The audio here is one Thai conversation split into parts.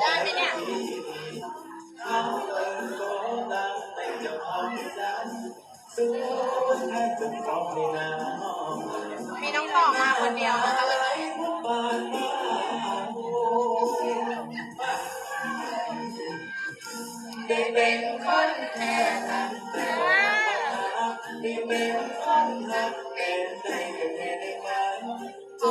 ได้ไหมเนี่ยมีน้องต่อมาคนเดียวนะคะวันนี้ได้เป็นคนแค่นั้นจุ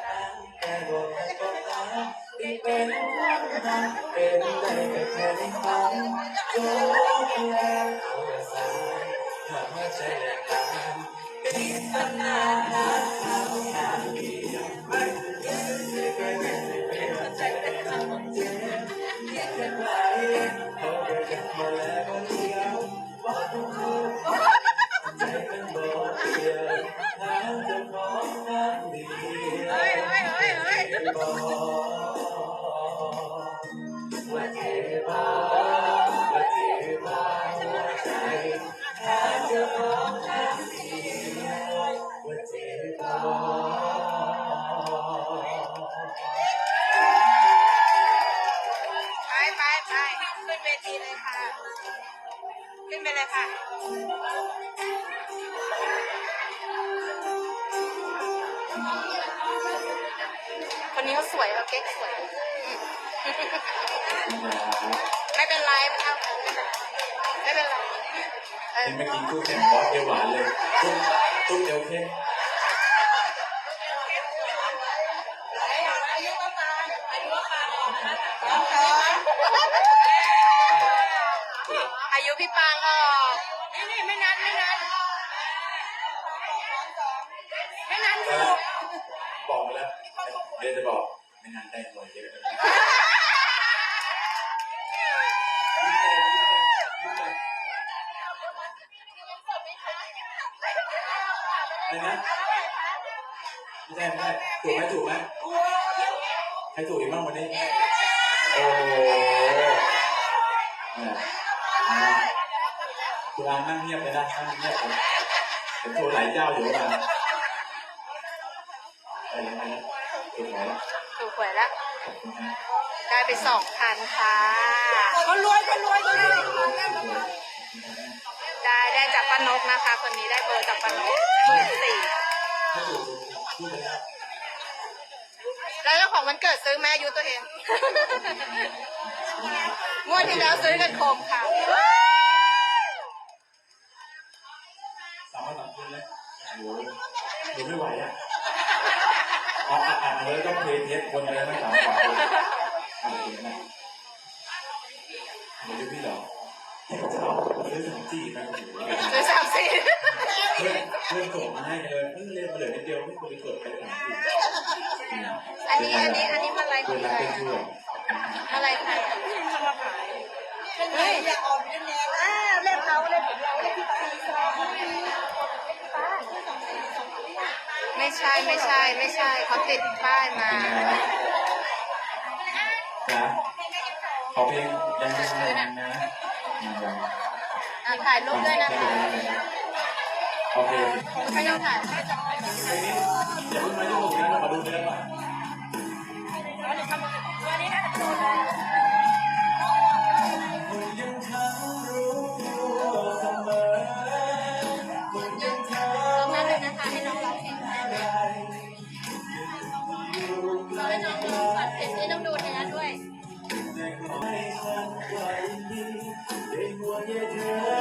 จะเลิกกันเป็นตำนาน คนนี้เขาสวยเขาเก๊กสวยอืมไม่เป็นไรไม่เอาไม่เป็นไรเออเห็นเมื่อกี้พูดเสียงบอสเอวหวานเลยตุ้มตุ้มเอวเข้ม อะไรนะไม่ใช่ไม่ใช่ถูกไหมถูกไหมใครถูกอีกบ้างวันนี้ โอ้โหเนี่ยคุณอานั่งเงียบเลยนะนั่งเงียบเลยเห็นโทรหลายเจ้าอยู่นะไปแล้วไปแล้วถูกไหมถูกหวยแล้วได้ไปสองพันค่ะคนรวยคนรวยคนรวยได้ได้ จากป้านกนะคะ คนนี้ได้เบอร์จากป้านกหมื่นสี่แล้วเจ้าของมันเกิดซื้อแม่ยุตัวเอง งวดที่แล้วซื้อกันโคมค่ะสามวันสามคืนเลยโอ้โหดูไม่ไหวอะอ๋ออะอะเลยต้องเพลเทสคนอะไรไม่สามวันอะเห็นไหมเดี๋ยวพี่ ช้าซื้อสองจีไปโอ้โหซื้อสามสี่เพื่อนเพื่อนส่งมาให้เลยเพิ่งเรียนมาเหลือนิดเดียวไม่ควรไปกดไปสามจีอันนี้อันนี้อันนี้มันอะไรคือองนใครักรเป็นอะช่วยอะไรใครอะเฮ้ยอย่าออนเล่นแนวอ่าเล่นเขาเล่นของเราเล่นที่ตีสองไม่ใช่ไม่ใช่ไม่ใช่เขาติดป้ายมาจ้าขอเพลงยังไม่นานนะยังอะ ถ่ายรูปด้วยนะคะโอเคไม่ต้องถ่ายเพลงนี้อย่าเพิ่งมายุ่งกับผมนะมาดูเนื้อก่อนตรงนั้นเลยนะคะให้น้องร้องเพลงให้เราให้น้องร้องก่อนเสร็จนี่ต้องดูเนื้อด้วยสู้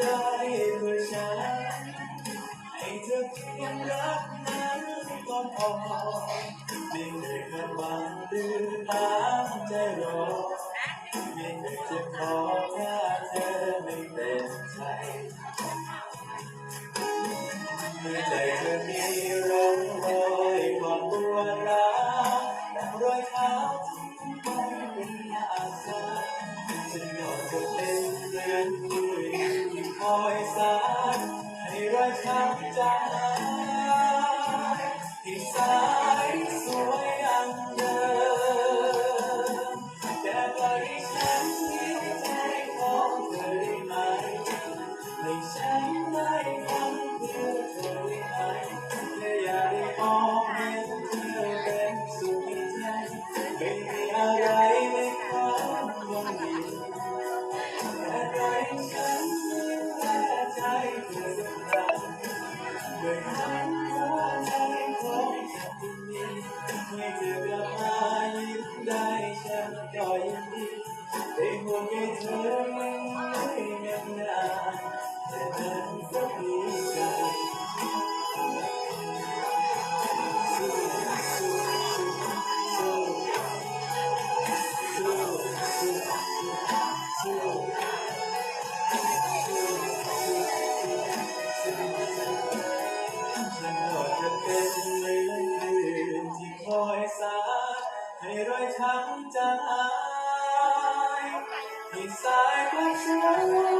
ได้เมพอไม่เหนื่อเพียเกินก็พอไม่เคยคาดหวันหรือน้ำใจรอไม่เหนื่อยจะขอแค่เธอไม่เป็นใจเมื่อใจเธอมีร่องรอยความปวดร้าวดังรอยเท้าที่ไม่เป็นอาสาฉันก็จะเป็นเรื่อนคุย คอยสานให้รักข้งใจที่สาน รอยช้ำจที่สายความสวย